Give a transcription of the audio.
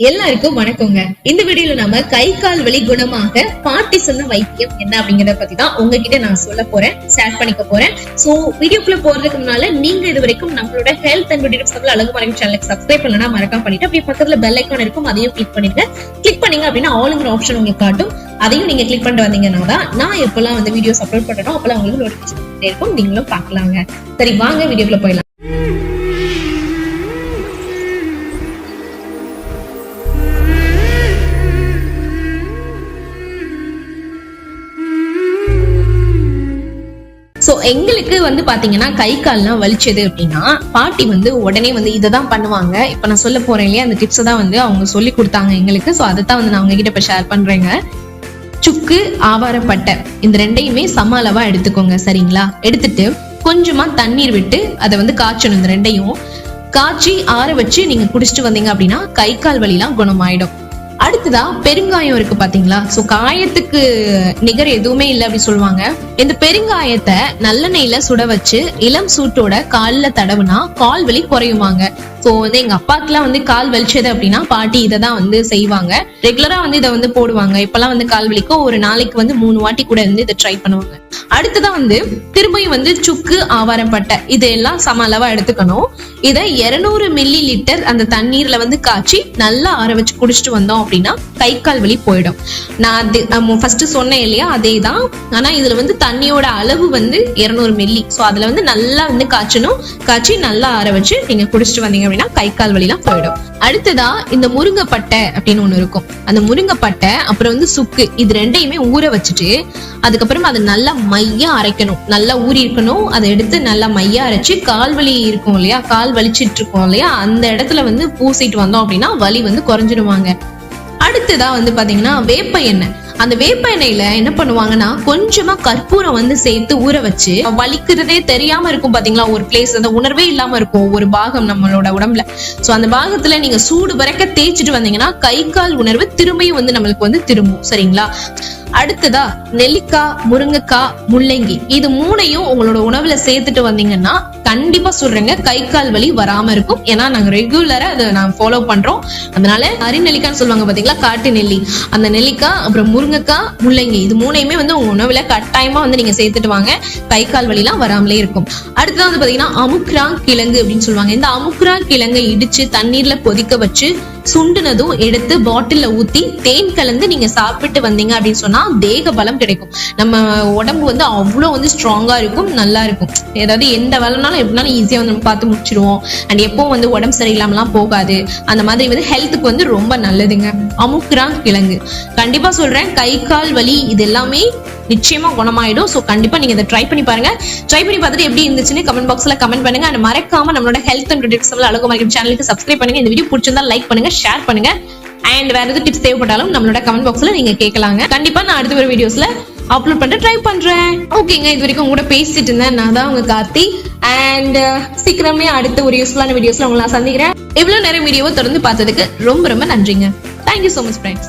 எல்லாருக்கும் வணக்கங்க. இந்த வீடியோல நம்ம கை கால் வலி குணமாக பாட்டி சொன்ன வைத்தியம் என்ன அப்படிங்கறத பத்தி தான் உங்ககிட்ட நான் சொல்ல போறேன் ஷேர் பண்ணிக்க போறேன். சோ வீடியோக்குள்ள போறதுக்கு முன்னால நீங்க இது வரைக்கும் நம்மளோட ஹெல்த் அண்ட் பியூட்டி டிப்ஸ் அழகு மறைக்கும் சேனலுக்கு சப்ஸ்கிரைப் பண்ணலாம் மறக்காம பண்ணிட்டு அப்படியே பக்கத்துல பெல் ஐக்கான் இருக்கும் அதையும் கிளிக் பண்ணிடுங்க. கிளிக் பண்ணீங்க அப்படின்னா ஆளுங்கிற ஆப்ஷன் உங்களுக்கு காட்டும். அதையும் நீங்க கிளிக் பண்ணிட்டு வந்தீங்கன்னா தான் நான் எப்பெல்லாம் வந்து வீடியோஸ் அப்லோட் பண்றோம் அப்பெல்லாம் உங்களுக்கு நோட்டிபிகேஷன் இருக்கும். நீங்களும் பாக்கலாங்க சரி வாங்க வீடியோக்குள்ள போயிடலாம். சோ எங்களுக்கு வந்து பாத்தீங்கன்னா கை கால்லாம் வலிச்சது அப்படின்னா பாட்டி வந்து உடனே வந்து இதை தான் பண்ணுவாங்க. இப்ப நான் சொல்ல போறேன் இல்லையா அந்த டிப்ஸ் தான் வந்து அவங்க சொல்லி கொடுத்தாங்க எங்களுக்கு. சோ அதை தான் வந்து நான் உங்ககிட்ட இப்ப ஷேர் பண்றேங்க. சுக்கு ஆவாரப்பட்டை இந்த ரெண்டையுமே சம அளவா எடுத்துக்கோங்க சரிங்களா? எடுத்துட்டு கொஞ்சமா தண்ணீர் விட்டு அதை வந்து காய்ச்சணும் இந்த ரெண்டையும். காய்ச்சி ஆற வச்சு நீங்க குடிச்சிட்டு வந்தீங்க அப்படின்னா கை கால் வலிலாம் குணமாயிடும். அடுத்ததா பெருங்காயம் இருக்கு பாத்தீங்களா? சோ காயத்துக்கு நிகர் எதுவுமே இல்லை அப்படி சொல்லுவாங்க. இந்த பெருங்காயத்தை நல்லெண்ணெயில சுட வச்சு இளம் சூட்டோட கால்ல தடவுனா கால் வலி குறையுமாங்க. சோ வந்து எங்க அப்பாக்குலாம் வந்து கால் வலிச்சது அப்படின்னா பாட்டி இதை தான் வந்து செய்வாங்க. ரெகுலரா வந்து இதை வந்து போடுவாங்க. இப்பெல்லாம் வந்து கால் வலிக்கும். ஒரு நாளைக்கு வந்து மூணு வாட்டி கூட வந்து இதை ட்ரை பண்ணுவாங்க. அடுத்ததா வந்து திரும்பியும் வந்து சுக்கு ஆவாரம் பட்டை. இது எல்லாம் சம அளவா எடுத்துக்கணும். இதை 200 மில்லி லிட்டர் அந்த தண்ணீர்ல வந்து காய்ச்சி நல்லா ஆற வச்சு குடிச்சிட்டு வந்தோம் அப்படின்னா கை கால் வலி போயிடும். நான் அது ஃபர்ஸ்ட் சொன்னேன் இல்லையா அதே தான் ஆனா இதுல வந்து தண்ணியோட அளவு வந்து 200 மில்லி ஸோ அதுல வந்து நல்லா வந்து காய்ச்சணும். காய்ச்சி நல்லா ஆற வச்சு நீங்க குடிச்சிட்டு வந்தீங்க அப்படின்னா கை கால் வலிலாம் போயிடும். அடுத்ததா இந்த முருங்கைப்பட்டை அப்படின்னு ஒண்ணு இருக்கும். அந்த முருங்கைப்பட்டை அப்புறம் வந்து சுக்கு இது ரெண்டையுமே ஊற வச்சுட்டு அதுக்கப்புறம் அதை நல்லா மையா அரைக்கணும். நல்லா ஊறி இருக்கணும். அதை எடுத்து நல்லா மையா அரைச்சு கால் வலி இருக்கும் இல்லையா? கால் வலிச்சிட்டு இருக்கோம் இல்லையா? அந்த இடத்துல வந்து பூசிட்டு வந்தோம் அப்படின்னா வலி வந்து குறைஞ்சிடுவாங்க அடுத்ததாக வந்து பார்த்தீங்கன்னா வேப்ப எண்ணெய். அந்த வேப்ப எண்ணெயில என்ன பண்ணுவாங்கன்னா கொஞ்சமா கற்பூரம் வந்து சேர்த்து ஊற வச்சு வலிக்கிறதே தெரியாம இருக்கும் பாத்தீங்களா? ஒரு பிளேஸ் அந்த உணர்வே இல்லாம இருக்கும் ஒரு பாகம் நம்மளோட உடம்புல. சோ அந்த பாகத்துல நீங்க சூடு வரைக்க தேய்ச்சிட்டு வந்தீங்கன்னா கை கால் உணர்வு திரும்பியும் வந்து நம்மளுக்கு வந்து திரும்பும். சரிங்களா? அடுத்ததா நெல்லிக்காய் முருங்கைக்காய் முள்ளங்கி. இது மூணையும் உங்களோட உணவுல சேர்த்துட்டு வந்தீங்கன்னா கண்டிப்பா சொல்றேங்க கை கால் வலி வராம இருக்கும். ஏன்னா நாங்க ரெகுலரா அதை நாங்க ஃபாலோ பண்றோம். அதனால அரிநெல்லிக்கான்னு சொல்லுவாங்க பாத்தீங்களா? காட்டு நெல்லி. அந்த நெல்லிக்காய் அப்புறம் முருங்கைக்காய் முள்ளங்கி இது மூணையுமே வந்து உங்க உணவுல கட்டாயமா வந்து நீங்க சேர்த்துட்டு வாங்க. கை கால் வலிலாம் வராமலே இருக்கும். அடுத்தது வந்து பாத்தீங்கன்னா அமுக்ரா கிழங்கு அப்படின்னு சொல்லுவாங்க. இந்த அமுக்ரா கிழங்கை இடிச்சு தண்ணீர்ல கொதிக்க வச்சு சுண்டுனதும் எடுத்து பாட்டில்ல ஊத்தி தேன் கலந்து நீங்க சாப்பிட்டு வந்தீங்க அப்படின்னு சொன்னா தேக பலம் கிடைக்கும். நம்ம உடம்பு வந்து அவ்வளவு வந்து ஸ்ட்ராங்கா இருக்கும் நல்லா இருக்கும். ஏதாவது எந்த வேலைனாலும் எப்படினாலும் ஈஸியா வந்து நம்ம பார்த்து முடிச்சிருவோம். அண்ட் எப்பவும் வந்து உடம்பு சரியில்லாமலாம் போகாது. அந்த மாதிரி வந்து ஹெல்த்துக்கு வந்து ரொம்ப நல்லதுங்க. அமுக்குரா கிழங்கு. கண்டிப்பா சொல்றேன் கை கால் வலி இது எல்லாமே நிச்சயமா குணமாயிடும். ஸோ கண்டிப்பா நீங்க இதை ட்ரை பண்ணி பாருங்க. ட்ரை பண்ணி பார்த்துட்டு எப்படி இருந்துச்சுன்னு கமெண்ட் பாக்ஸ்ல கமெண்ட் பண்ணுங்க. அண்ட் மறக்காம நம்மளோட health and products Azhagu market சேனலுக்கு சப்ஸ்கிரைப் பண்ணுங்க. இந்த வீடியோ பிடிச்சிருந்தா லைக் பண்ணுங்க ஷேர் பண்ணுங்க. அண்ட் வேற எதுவும் டிப்ஸ் தேவைப்பட்டாலும் நம்மளோட கமெண்ட் பாக்ஸ்ல நீங்க கேட்கலாங்க. கண்டிப்பா நான் அடுத்த ஒரு வீடியோஸ்ல அப்லோட் பண்ணிட்டு ட்ரை பண்றேன். ஓகேங்க இது வரைக்கும் கூட பேசிட்டு இருந்தேன். நான் தான் உங்க கார்த்தி. அண்ட் uh, சீக்கிரமே அடுத்த ஒரு யூஸ்ஃபுல்லான வீடியோஸ்ல உங்களை நான் சந்திக்கிறேன். இவ்வளவு நேரம் வீடியோவை தொடர்ந்து பார்த்ததுக்கு ரொம்ப ரொம்ப நன்றிங்க. Thank you so much friends